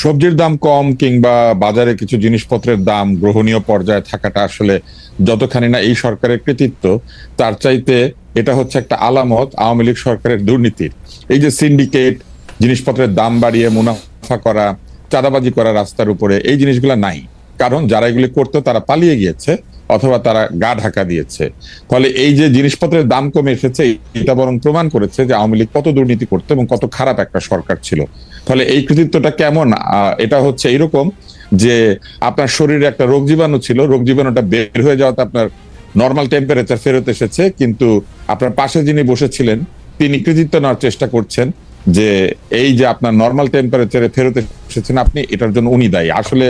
সবজির দাম কম কিংবা বাজারে কিছু জিনিসপত্রের দাম গ্রহণীয় পর্যায়ে থাকাটা আসলে যতখানি না এই সরকারের কৃতিত্ব, তার চাইতে এটা হচ্ছে একটা আলামত আওয়ামী লীগ সরকারের দুর্নীতির। এই যে সিন্ডিকেট, জিনিসপত্রের দাম বাড়িয়ে মুনাফা করা, চাঁদাবাজি করা রাস্তার উপরে, এই জিনিসগুলো নাই। কারণ যারা এগুলি করতো তারা পালিয়ে গিয়েছে। অথবা তারা গা ঢাকা দিয়েছে। ফলে এই যে জিনিসপত্রের দাম কমে এসেছে, এটা বরং প্রমাণ করেছে যে আওয়ামী লীগ কত দুর্নীতি করতো এবং কত খারাপ একটা সরকার ছিল। ফলে এই কৃতিত্বটা কেমন? এটা হচ্ছে এইরকম যে আপনার শরীরে একটা রোগ জীবাণু ছিল, রোগ জীবাণুটা বের হয়ে যাওয়াতে আপনার নর্মাল টেম্পারেচার ফেরত এসেছে, কিন্তু আপনার পাশে যিনি বসেছিলেন, তিনি কৃতিত্ব নেওয়ার চেষ্টা করছেন যে এই যে আপনার নর্মাল টেম্পারেচারে ফেরত এসেছেন আপনি, এটার জন্য উনি দায়ী। আসলে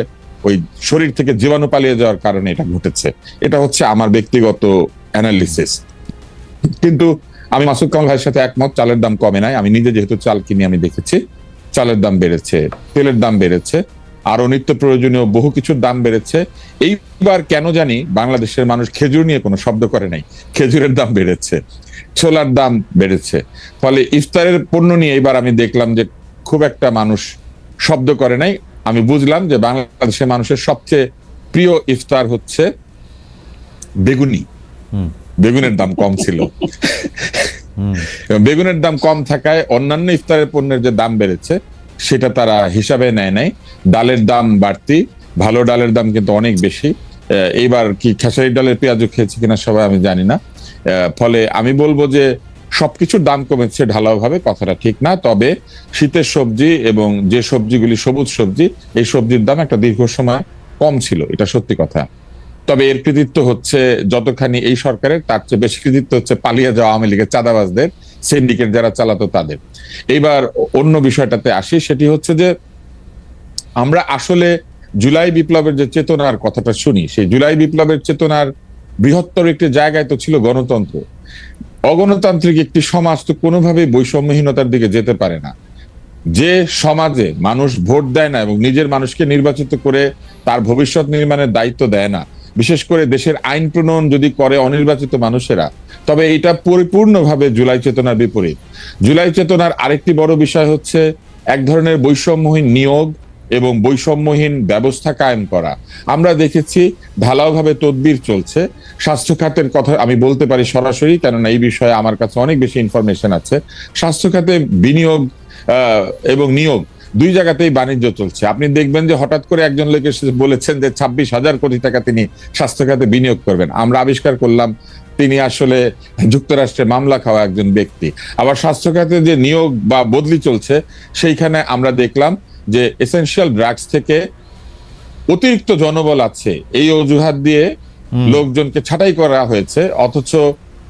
ওই শরীর থেকে জীবাণু পালিয়ে যাওয়ার কারণে এটা ঘটেছে। এটা হচ্ছে আমার ব্যক্তিগত অ্যানালিসিস কিন্তু আমি মাসুদ কামাল ভাইয়ের সাথে একমত, চালের দাম কমে নাই। আমি নিজে যেহেতু চাল কিনি, আমি দেখেছি, চালের দাম বেড়েছে, তেলের দাম বেড়েছে আরও নিত্য প্রয়োজনীয় বহু কিছুর দাম বেড়েছে। এইবার কেন জানি বাংলাদেশের মানুষ খেজুর নিয়ে কোনো শব্দ করে নাই। খেজুরের দাম বেড়েছে, ছোলার দাম বেড়েছে। ফলে ইফতারের পণ্য নিয়ে এবার আমি দেখলাম যে খুব একটা মানুষ শব্দ করে নাই। আমি বুঝলাম যে বাংলাদেশের মানুষের সবচেয়ে প্রিয় ইফতার হচ্ছে বেগুনি। বেগুনের দাম কম ছিল। বেগুনের দাম কম থাকায় অন্যান্য ইফতারের পণ্যের যে দাম বেড়েছে সেটা তারা হিসাবে নেয় নাই। ডালের দাম বাড়তি ভালো ডালের দাম কিন্তু অনেক বেশি। এইবার কি খেসারি ডালের পেঁয়াজও খেয়েছে কিনা সবাই আমি জানি না। ফলে আমি বলব যে সবকিছুর দাম কমেছে ঢালাও ভাবে কথাটা ঠিক না। তবে শীতের সবজি এবং যে সবজিগুলি সবুজ সবজি, এই সবজির দাম একটা দীর্ঘ সময় কম ছিল, এটা সত্যি কথা। তবে এর কৃতিত্ব হচ্ছে যতখানি এই সরকারের, তার চেয়ে বেশি কৃতিত্ব হচ্ছে পালিয়ে যাওয়া আওয়ামী লীগের চাঁদাবাজদের, সিন্ডিকেট যারা চালাতো তাদের। এইবার অন্য বিষয়টাতে আসি, সেটি হচ্ছে যে আমরা আসলে জুলাই বিপ্লবের যে চেতনার কথাটা শুনি, সেই জুলাই বিপ্লবের চেতনার বৃহত্তর একটি জায়গায় তো ছিল গণতন্ত্র। অগণতান্ত্রিক একটি সমাজ তো কোনোভাবেই বৈষম্যহীনতার দিকে যেতে পারে না। যে সমাজে মানুষ ভোট দেয় না এবং নিজের মানুষকে নির্বাচিত করে তার ভবিষ্যৎ নির্মাণের দায়িত্ব দেয় না, বিশেষ করে দেশের আইন প্রণয়ন যদি করে অনির্বাচিত মানুষেরা, তবে এটা পরিপূর্ণভাবে জুলাই চেতনার বিপরীত। জুলাই চেতনার আরেকটি বড় বিষয় হচ্ছে এক ধরনের বৈষম্যহীন নিয়োগ এবং বৈষম্যহীন ব্যবস্থা কায়েম করা। আমরা দেখেছি ঢালাওভাবে তদবির চলছে। স্বাস্থ্য খাতের কথা আমি বলতে পারি সরাসরি, কেননা এই বিষয়ে আমার কাছে অনেক বেশি ইনফরমেশন আছে। স্বাস্থ্য খাতে বিনিয়োগ এবং নিয়োগ দুই জায়গাতেই বাণিজ্য চলছে। আপনি দেখবেন যে হঠাৎ করে একজন লোক এসে বলেছেন যে ছাব্বিশ হাজার কোটি টাকা তিনি স্বাস্থ্য খাতে বিনিয়োগ করবেন। আমরা আবিষ্কার করলাম তিনি আসলে যুক্তরাষ্ট্রে মামলা খাওয়া একজন ব্যক্তি। আবার স্বাস্থ্য খাতে যে নিয়োগ বা বদলি চলছে, সেইখানে আমরা দেখলাম যে এসেনশিয়াল ড্রাগস থেকে অতিরিক্ত জনবল আছে এই অজুহাত দিয়ে লোকজনকে ছাঁটাই করা হয়েছে অথচ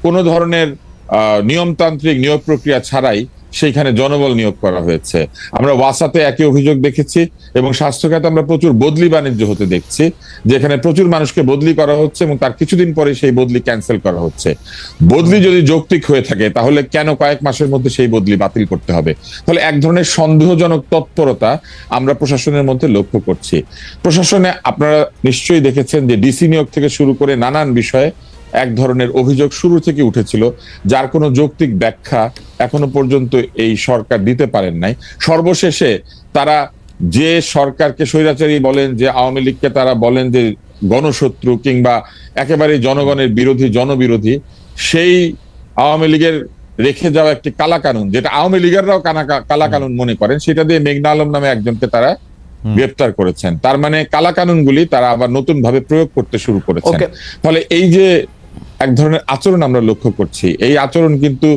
কোন ধরনের আহ, নিয়মতান্ত্রিক নিয়োগ প্রক্রিয়া ছাড়াই সেইখানে জনবল নিয়োগ করা হয়েছে। আমরা ওয়াসাতে একই অভিযোগ দেখেছি এবং স্বাস্থ্য খাতে আমরা প্রচুর বদলি বাণিজ্য হতে দেখছি, যেখানে প্রচুর মানুষকে বদলি করা হচ্ছে এবং তার কিছুদিন পরে সেই বদলি ক্যান্সেল করা হচ্ছে। বদলি যদি যৌক্তিক হয়ে থাকে, তাহলে কেন কয়েক মাসের মধ্যে সেই বদলি বাতিল করতে হবে? তাহলে এক ধরনের সন্দেহজনক তৎপরতা আমরা প্রশাসনের মধ্যে লক্ষ্য করছি। প্রশাসনে আপনারা নিশ্চয়ই দেখেছেন যে ডিসি নিয়োগ থেকে শুরু করে নানান বিষয়ে এক ধরনের অভিযোগ শুরু থেকে উঠেছিল যার কোনো যৌক্তিক ব্যাখ্যা এখনও পর্যন্ত এই সরকার দিতে পারেন নাই। সর্বশেষে তারা যে সরকারকে স্বৈরাচারী বলেন যে আওয়ামী লীগকে তারা বলেন যে গণশত্রু কিংবা একেবারে জনগণের বিরোধী জনবিরোধী সেই আওয়ামী লীগের রেখে যাওয়া একটি কালা কানুন যেটা আওয়ামী লীগেররাও কানা কালা কানুন মনে করেন সেটা দিয়ে মেঘনা আলম নামে একজনকে তারা গ্রেপ্তার করেছেন। তার মানে কালা কানুনগুলি তারা আবার নতুন ভাবে প্রয়োগ করতে শুরু করেছেন। ফলে এই যে এক ধরনের আচরণ আমরা লক্ষ্য করছি। এই আচরণ কিন্তু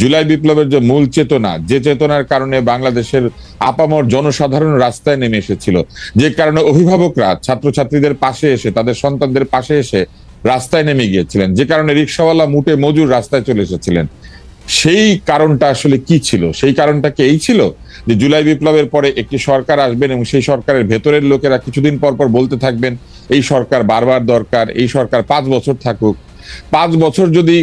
জুলাই বিপ্লবের যে মূল চেতনা, যে চেতনার কারণে বাংলাদেশের আপামর জনসাধারণ রাস্তায় নেমে এসেছিল, যে কারণে অভিভাবকরা, ছাত্রছাত্রীদের পাশে এসে, তাদের সন্তানদের পাশে এসে রাস্তায় নেমে গিয়েছিলেন, যে কারণে রিক্সাওয়ালা মুটে মজুর রাস্তায় চলে এসেছিলেন। সেই কারণটা আসলে কি ছিল? সেই কারণটা কি এই ছিল? যে জুলাই বিপ্লবের পরে একটি সরকার আসবেন এবং সেই সরকারের ভেতরের লোকেরা কিছুদিন পর পর বলতে থাকবেন, এই সরকার বারবার দরকার, এই সরকার পাঁচ বছর থাকুক পাঁচ বছর যদি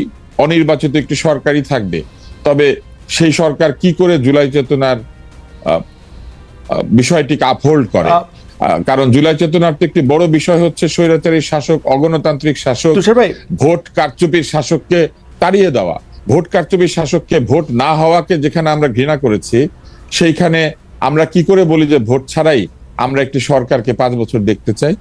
অনির্বাচিত একটি সরকারই থাকবে তবে সেই সরকার কি করে জুলাই চেতনার বিষয়টিকে আপহোল্ড করে? কারণ জুলাই চেতনার তো একটি বড় বিষয় হচ্ছে স্বৈরাচারী শাসক অগণতান্ত্রিক শাসক ভোট কারচুপির শাসককে তাড়িয়ে দেওয়া। ভোট কারচুপির শাসককে ভোট না হওয়াকে যেখানে আমরা ঘৃণা করেছি সেইখানে আমরা কি করে বলি যে ভোট ছাড়াই আমরা একটি সরকারকে পাঁচ বছর দেখতে চাই?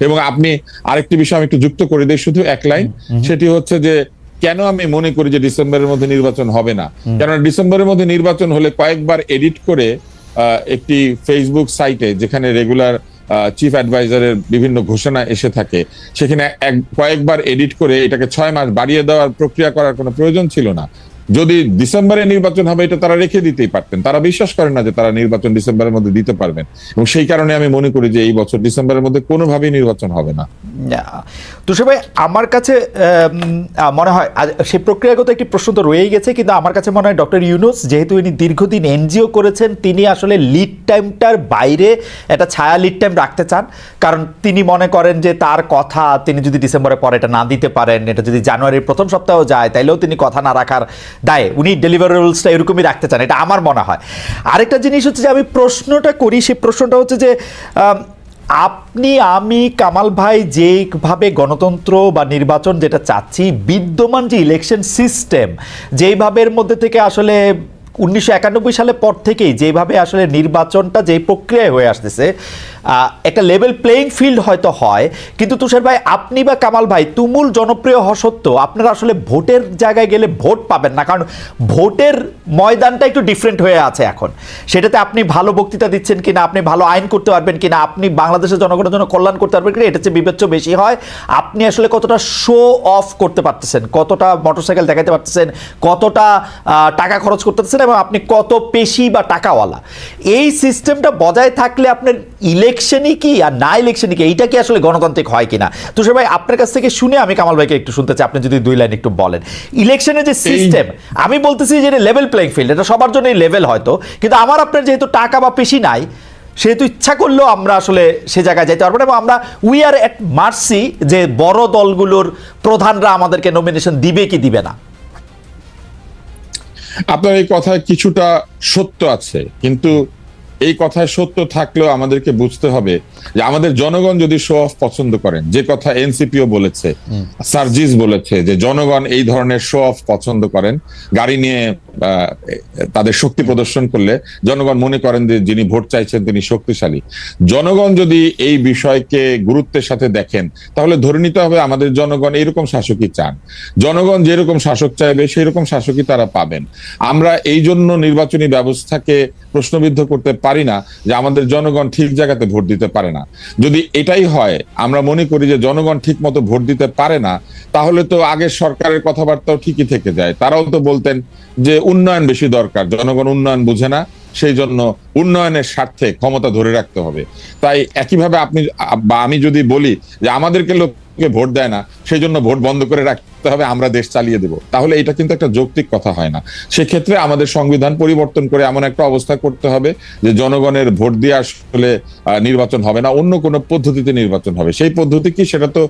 এবং আপনি আরেকটি বিষয় আমি একটু যুক্ত করে দিই শুধু এক লাইন সেটি হচ্ছে যে কেন আমি মনে করি যে ডিসেম্বরের মধ্যে নির্বাচন হবে না? কেননা ডিসেম্বরের মধ্যে নির্বাচন হলে কয়েকবার এডিট করে আহ, একটি ফেসবুক সাইটে যেখানে রেগুলার চিফ অ্যাডভাইজারের বিভিন্ন ঘোষণা এসে থাকে সেখানে এক কয়েকবার এডিট করে এটাকে ছয় মাস বাড়িয়ে দেওয়ার প্রক্রিয়া করার কোনো প্রয়োজন ছিল না। যদি ডিসেম্বরে নির্বাচন হবে, এটা তারা রেখে দিতেই পারতেন। তারা বিশ্বাস করেন না যে তারা নির্বাচন ডিসেম্বরের মধ্যে দিতে পারবেন। এবং সেই কারণে আমি মনে করি যে এই বছর ডিসেম্বরের মধ্যে কোনোভাবেই নির্বাচন হবে না। তুষার ভাই, আমার কাছে মনে হয় সেই প্রক্রিয়াগত একটি প্রশ্ন তো রয়েই গেছে, কিন্তু আমার কাছে মনে হয় ডক্টর ইউনুস, যেহেতু ইনি দীর্ঘদিন এনজিও করেছেন, তিনি আসলে লিড টাইমটার বাইরে একটা ছায়া লিড টাইম রাখতে চান। কারণ তিনি মনে করেন যে তার কথা তিনি যদি ডিসেম্বরের পরে এটা না দিতে পারেন, এটা যদি জানুয়ারির প্রথম সপ্তাহ যায়, তাইলেও তিনি কথা না রাখার দায়, উনি ডেলিভারেবলসটা এরকমই রাখতে চান, এটা আমার মনে হয়। আরেকটা জিনিস হচ্ছে যে, আমি প্রশ্নটা করি, সেই প্রশ্নটা হচ্ছে যে আপনি, আমি, কামাল ভাই যেভাবে গণতন্ত্র বা নির্বাচন যেটা চাচ্ছি, বিদ্যমান যে ইলেকশন সিস্টেম যেইভাবের মধ্যে থেকে আসলে উনিশশো সালের পর থেকেই যেভাবে আসলে নির্বাচনটা যেই প্রক্রিয়ায় হয়ে আসতেছে একটা লেভেল প্লেইং ফিল্ড হয়তো হয়, কিন্তু তুষার ভাই, আপনি বা কামাল ভাই, তুমুল জনপ্রিয় হওয়া সত্ত্বেও আপনারা আসলে ভোটের জায়গায় গেলে ভোট পাবেন না, কারণ ভোটের ময়দানটা একটু ডিফারেন্ট হয়ে আছে এখন। সেটাতে আপনি ভালো বক্তৃতা দিচ্ছেন কিনা, আপনি ভালো আইন করতে পারবেন কিনা, আপনি বাংলাদেশের জনগণের জন্য কল্যাণ করতে পারবেন কিনা, এটা হচ্ছে বিবেচ্য বেশি হয়। আপনি আসলে কতটা শো অফ করতে পারতেছেন, কতটা মোটরসাইকেল দেখাতে পারতেছেন, কতটা টাকা খরচ করতে পারতেছেন এবং আপনি কত পেশি বা টাকাওয়ালা। এই সিস্টেমটা বজায় থাকলে আপনার ইলেকশনই কি আর না ইলেকশনই কি এইটা কি আসলে গণতান্ত্রিক হয় কিনা? তুষার ভাই আপনার কাছ থেকে শুনে আমি কামাল ভাইকে একটু শুনতে চাই আপনি যদি দুই লাইন একটু বলেন। ইলেকশনের যে সিস্টেম আমি বলতেছি যে লেভেল প্লেইং ফিল্ড এটা সবার জন্যই লেভেল হয়তো কিন্তু আমার আপনার যেহেতু টাকা বা পেশি নাই সেহেতু ইচ্ছা করলেও আমরা আসলে সে জায়গায় যেতে পারব না এবং আমরা উই আর এট মার্সি যে বড় দলগুলোর প্রধানরা আমাদেরকে নমিনেশন দিবে কি দিবে না। আপনার এই কথায় কিছুটা সত্য আছে কিন্তু এই কথায় সত্য থাকলেও আমাদেরকে বুঝতে হবে যে আমাদের জনগণ যদি শো অফ পছন্দ করেন যে কথা এনসিপিও বলেছে সার্জিস বলেছে যে জনগণ এই ধরনের শো অফ পছন্দ করেন গাড়ি নিয়ে তাদের শক্তি প্রদর্শন করলে জনগণ মনে করেন যে যিনি ভোট চাইছেন তিনি শক্তিশালী। জনগণ যদি এই বিষয়কে গুরুত্বের সাথে দেখেন তাহলে ধরে নিতে হবে আমাদের জনগণ এইরকম শাসকই চান। জনগণ যেরকম শাসক চাইবে সেই রকম শাসকই তারা পাবেন। আমরা এই জন্য নির্বাচনী ব্যবস্থাকে প্রশ্নবিদ্ধ করতে পারি না যে আমাদের জনগণ ঠিক জায়গাতে ভোট দিতে পারে না। যদি এটাই হয়, আমরা মনে করি যে জনগণ ঠিক মতো ভোট দিতে পারে না, তাহলে তো আগের সরকারের কথাবার্তাও ঠিকই থেকে যায়। তারাও তো বলতেন যে উন্নয়ন বেশি দরকার, জনগণ উন্নয়ন বুঝে না, সেই জন্য উন্নয়নের স্বার্থে ক্ষমতা ধরে রাখতে হবে। তাই একইভাবে আপনি, বা আমি যদি বলি যে আমাদেরকে লোককে ভোট দেয় না সেই জন্য ভোট বন্ধ করে রাখতে হবে আমরা দেশ চালিয়ে দেব। তাহলে এটা কিন্তু একটা যৌক্তিক কথা হয় না। সেক্ষেত্রে আমাদের সংবিধান পরিবর্তন করে এমন একটা অবস্থা করতে হবে যে জনগণের ভোট দিয়ে আসলে নির্বাচন হবে না অন্য কোনো পদ্ধতিতে নির্বাচন হবে। সেই পদ্ধতি কি? সেটা তো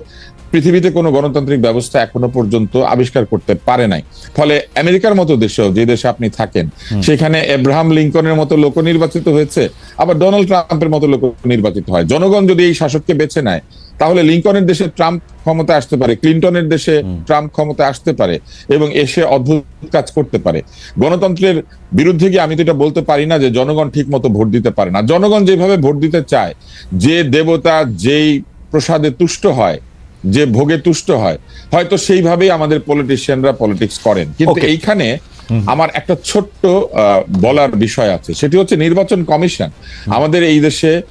পৃথিবীতে কোনো গণতান্ত্রিক ব্যবস্থা এখনও পর্যন্ত আবিষ্কার করতে পারে নাই। ফলে আমেরিকার মতো দেশেও যে দেশে আপনি থাকেন সেখানে এব্রাহাম লিঙ্কনের মতো লোক নির্বাচিত হয়েছে আবার ডোনাল্ড ট্রাম্পের মতো লোক নির্বাচিত হয়। জনগণ যদি এই শাসককে বেছে নেয় তাহলে লিঙ্কনের দেশে ট্রাম্প ক্ষমতা আসতে পারে ক্লিন্টনের দেশে ট্রাম্প ক্ষমতা আসতে পারে এবং এসে অদ্ভুত কাজ করতে পারে। গণতন্ত্রের বিরুদ্ধে গিয়ে আমি তো এটা বলতে পারি না যে জনগণ ঠিক মতো ভোট দিতে পারে না। জনগণ যেভাবে ভোট দিতে চায় যে দেবতা যেই প্রসাদে তুষ্ট হয় যে ভোগে তুষ্ট হয় হয়তো সেইভাবেই আমাদের পলিটিশিয়ানরা পলিটিক্স করেন। কিন্তু এইখানে আমার একটা ছোট্ট আহ, বলার বিষয় আছে। সেটি হচ্ছে নির্বাচন কমিশন। আমাদের এই দেশে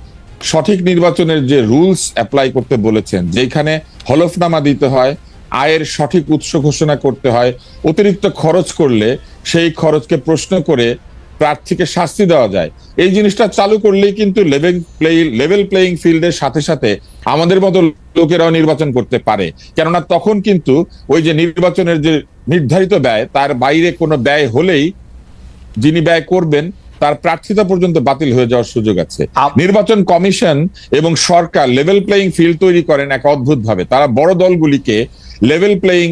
সঠিক নির্বাচনের যে রুলস অ্যাপ্লাই করতে বলেছেন, যেখানে হলফনামা দিতে হয়, আয়ের সঠিক উৎস ঘোষণা করতে হয়, অতিরিক্ত খরচ করলে সেই খরচকে প্রশ্ন করে প্রার্থীকে শাস্তি দেওয়া যায়। এই জিনিসটা চালু করলেই কিন্তু লেভেল প্লে লেভেল প্লেইং ফিল্ডের সাথে সাথে আমাদের মতো লোকেরাও নির্বাচন করতে পারে। কেননা তখন কিন্তু ওই যে নির্বাচনের যে নির্ধারিত ব্যয়, তার বাইরে কোনো ব্যয় হলেই যিনি ব্যয় করবেন তার প্রার্থিতা পর্যন্ত বাতিল হয়ে যাওয়ার সুযোগ আছে। নির্বাচন কমিশন এবং সরকার লেভেল প্লেইং ফিল্ড তৈরি করেন এক অদ্ভুত ভাবে তারা বড় দলগুলিকে লেভেল প্লেইং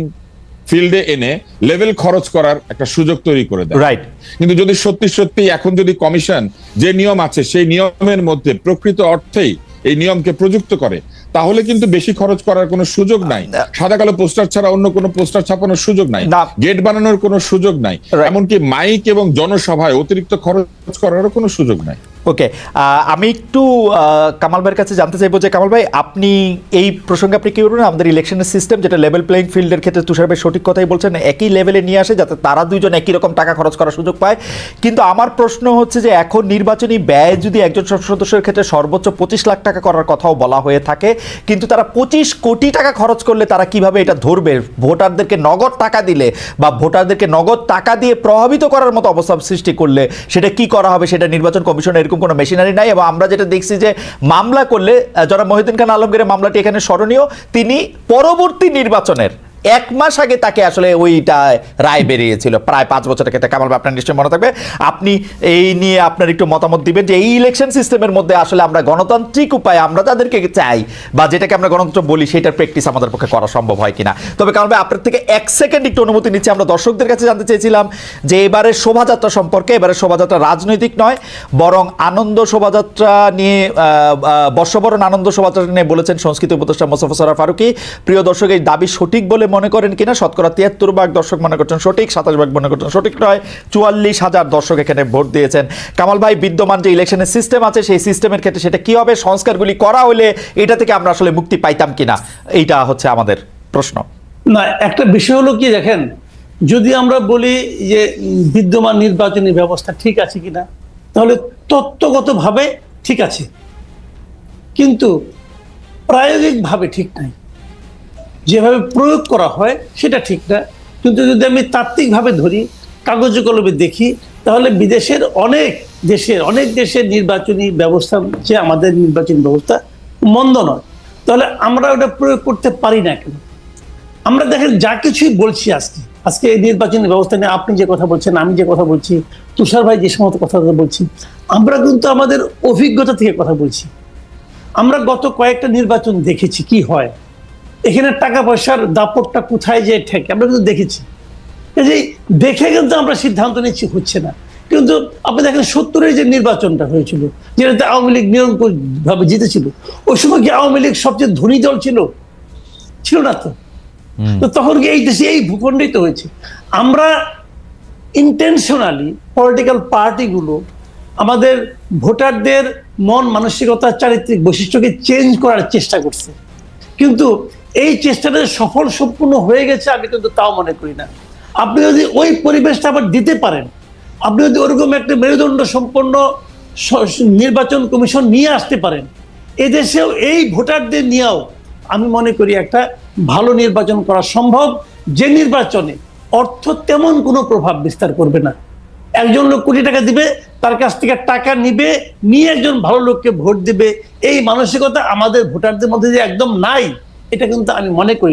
ফিল্ডে এনে লেভেল খরচ করার একটা সুযোগ তৈরি করে দেয়। রাইট কিন্তু যদি সত্যি সত্যি এখন যদি কমিশন যে নিয়ম আছে সেই নিয়মের মধ্যে প্রকৃত অর্থেই এই নিয়মকে প্রযুক্ত করে তাহলে কিন্তু বেশি খরচ করার কোনো সুযোগ নাই। সাদা কালো পোস্টার ছাড়া অন্য কোনো পোস্টার ছাপানোর সুযোগ নাই। না। গেট বানানোর কোনো সুযোগ নাই। এমনকি মাইক এবং জনসভায় অতিরিক্ত খরচ করারও কোনো সুযোগ নাই। ওকে আমি একটু কামাল ভাইয়ের কাছে জানতে চাইব যে, কামাল ভাই, আপনি এই প্রসঙ্গে আপনি কী বলবেন? আমাদের ইলেকশনের সিস্টেম যেটা লেভেল প্লেইং ফিল্ডের ক্ষেত্রে তুষার ভাই সঠিক কথাই বলছেন, একই লেভেলে নিয়ে আসে যাতে তারা দুইজন একই রকম টাকা খরচ করার সুযোগ পায়। কিন্তু আমার প্রশ্ন হচ্ছে যে, এখন নির্বাচনী ব্যয় যদি একজন সদস্যের ক্ষেত্রে সর্বোচ্চ পঁচিশ লাখ টাকা করার কথাও বলা হয়ে থাকে, কিন্তু তারা পঁচিশ কোটি টাকা খরচ করলে তারা কীভাবে এটা ধরবে? ভোটারদেরকে নগদ টাকা দিলে বা ভোটারদেরকে নগদ টাকা দিয়ে প্রভাবিত করার মতো অবস্থা সৃষ্টি করলে সেটা কি করা হবে? সেটা নির্বাচন কমিশন এরকম কোনো মেশিনারি নাই এবং আমরা যেটা দেখছি যে মামলা করলে যারা মহিউদ্দিন খান আলমগীরের মামলাটি এখানে স্মরণীয়, তিনি পরবর্তী নির্বাচনের এক মাস আগে তাকে আসলে ওইটা রায় বেরিয়েছিল। প্রায় পাঁচ বছরের ক্ষেত্রে কামাল আপনার নিশ্চয়ই মনে থাকবে? আপনি এই নিয়ে আপনার একটু মতামত দিবেন যে, এই ইলেকশন সিস্টেমের মধ্যে আসলে আমরা গণতান্ত্রিক উপায়ে আমরা তাদেরকে চাই বা যেটাকে আমরা গণতন্ত্র বলি, সেটার প্র্যাকটিস আমাদের পক্ষে করা সম্ভব হয় কিনা। তবে কারণ ভাই, আপনার থেকে এক সেকেন্ড একটু অনুমতি নিচ্ছি। আমরা দর্শকদের কাছে জানতে চেয়েছিলাম যে এবারের শোভাযাত্রা সম্পর্কে এবারের শোভাযাত্রা রাজনৈতিক নয়, বরং আনন্দ শোভাযাত্রা নিয়ে বর্ষবরণ আনন্দ শোভাযাত্রা নিয়ে বলেছেন সংস্কৃতি উপদেষ্টা মোস্তফা সরার ফারুকি। প্রিয় দর্শক, এই দাবি সঠিক বলে মনে করেন কিনা? শতকরা তিয়াত্তর ভাগ দর্শক মনে করছেন সঠিক, সাতাশ ভাগ মনে করছেন সঠিক নয়, চুয়াল্লিশ হাজার দর্শক এখানে ভোট দিয়েছেন। কামাল ভাই, বিদ্যমান যে ইলেকশনের সিস্টেম আছে, সেই সিস্টেমের ক্ষেত্রে সেটা কি হবে? সংস্কারগুলি করা হলে এটা থেকে আমরা আসলে মুক্তি পাইতাম কিনা? এইটা হচ্ছে আমাদের প্রশ্ন। না, একটা বিষয় হলো কি দেখেন, যদি আমরা বলি যে বিদ্যমান নির্বাচনী ব্যবস্থা ঠিক আছে কিনা, তাহলে তত্ত্বগতভাবে ঠিক আছে। কিন্তু প্রায়োগিকভাবে ঠিক নাই। যেভাবে প্রয়োগ করা হয়, সেটা ঠিক না। কিন্তু যদি আমি তাত্ত্বিকভাবে ধরি, কাগজ কলমে দেখি, তাহলে বিদেশের অনেক দেশের অনেক দেশের নির্বাচনী ব্যবস্থা যে আমাদের নির্বাচনী ব্যবস্থা মন্দ নয়। তাহলে আমরা ওটা প্রয়োগ করতে পারি না কেন? আমরা দেখেন, যা কিছুই বলছি আজকে আজকে এই নির্বাচনী ব্যবস্থা নিয়ে আপনি যে কথা বলছেন, আমি যে কথা বলছি, তুষার ভাই যে সমস্ত কথা বলছি আমরা কিন্তু আমাদের অভিজ্ঞতা থেকে কথা বলছি। আমরা গত কয়েকটা নির্বাচন দেখেছি কি হয়। এখানে টাকা পয়সার দাপটটা কোথায় যে ঠেকে? আমরা কিন্তু দেখেছি। কাজেই দেখে কিন্তু আমরা সিদ্ধান্ত নিচ্ছি হচ্ছে না। কিন্তু আপনি দেখেন সত্তরের যে নির্বাচনটা হয়েছিল যেটাতে আওয়ামী লীগ নিরঙ্কুশ ভাবে জিতেছিল ওই সময় কি আওয়ামী লীগ সবচেয়ে ধনী দল ছিল? ছিল না তো। তো তখন কি এই দেশে এই ভূখণ্ডিত হয়েছে। আমরা ইন্টেনশনালি পলিটিক্যাল পার্টিগুলো আমাদের ভোটারদের মন মানসিকতা চারিত্রিক বৈশিষ্ট্যকে চেঞ্জ করার চেষ্টা করছে। কিন্তু এই চেষ্টাটা সফল সম্পূর্ণ হয়ে গেছে, আমি কিন্তু তাও মনে করি না। আপনি যদি ওই পরিবেশটা আবার দিতে পারেন, আপনি যদি ওরকম একটা মেরুদণ্ড সম্পন্ন নির্বাচন কমিশন নিয়ে আসতে পারেন, এদেশেও এই ভোটারদের নিয়েও আমি মনে করি একটা ভালো নির্বাচন করা সম্ভব। যে নির্বাচনে অর্থ তেমন কোনো প্রভাব বিস্তার করবে না। একজন লোক কোটি টাকা দিবে, তার কাছ থেকে টাকা নিবে, নিয়ে একজন ভালো লোককে ভোট দিবে, এই মানসিকতা আমাদের ভোটারদের মধ্যে যে একদম নাই এটা কিন্তু আমি মনে করি